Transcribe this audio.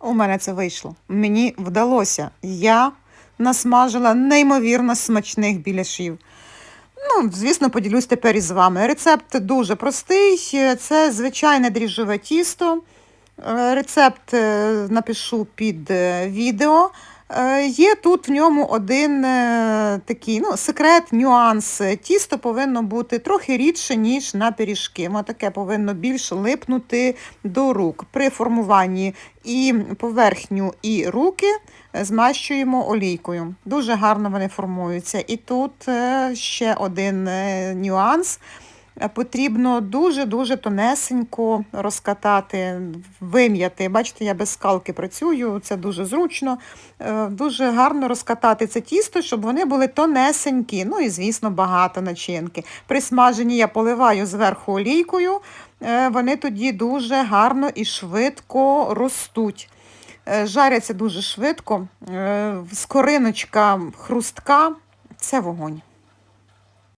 У мене це вийшло. Мені вдалося. Я насмажила неймовірно смачних біляшів. Ну, звісно, поділюсь тепер із вами. Рецепт дуже простий. Це звичайне дріжджове тісто. Е, Рецепт е, напишу під е, відео. Е, Є тут в ньому один е, такий ну, секрет, нюанс. Тісто повинно бути трохи рідше, ніж на пиріжки. Воно таке повинно більше липнути до рук. При формуванні і поверхню, і руки е, змащуємо олійкою. Дуже гарно вони формуються. І тут ще один нюанс. Е, Потрібно дуже-дуже тонесенько розкатати, вим'яти. Бачите, я без скалки працюю, це дуже зручно. Е, Дуже гарно розкатати це тісто, щоб вони були тонесенькі. Ну і, звісно, багато начинки. При смаженні я поливаю зверху олійкою, е, вони тоді дуже гарно і швидко ростуть. Жаряться дуже швидко, скориночка хрустка, це вогонь.